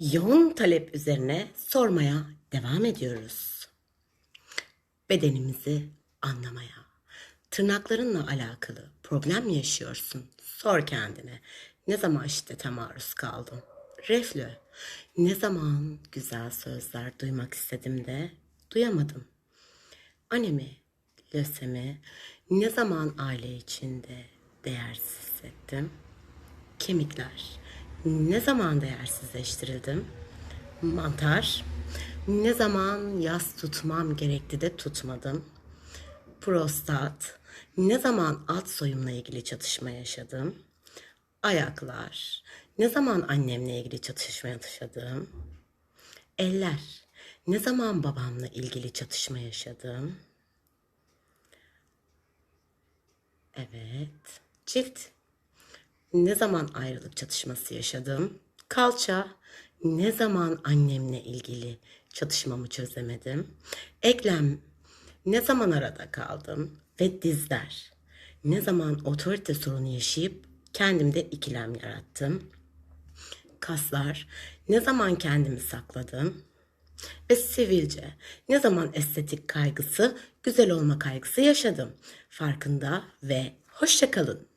yoğun talep üzerine sormaya devam ediyoruz. Bedenimizi anlamaya. Tırnaklarınla alakalı problem mi yaşıyorsun? Sor kendine. Ne zaman şiddete maruz kaldım? Reflü. Ne zaman güzel sözler duymak istedim de duyamadım. Anemi, lösemi ne zaman aile içinde değersiz hissettim? Kemikler. Ne zaman değersizleştirildim? Mantar. Ne zaman yas tutmam gerekti de tutmadım? Prostat. Ne zaman alt soyumla ilgili çatışma yaşadım? Ayaklar. Ne zaman annemle ilgili çatışma yaşadım? Eller. Ne zaman babamla ilgili çatışma yaşadım? Evet. Cilt. Ne zaman ayrılık çatışması yaşadım? Kalça. Ne zaman annemle ilgili çatışmamı çözemedim? Eklem. Ne zaman arada kaldım? Ve dizler. Ne zaman otorite sorunu yaşayıp kendimde ikilem yarattım? Kaslar. Ne zaman kendimi sakladım? Ve sivilce. Ne zaman estetik kaygısı, güzel olma kaygısı yaşadım? Farkında ve hoşça kalın.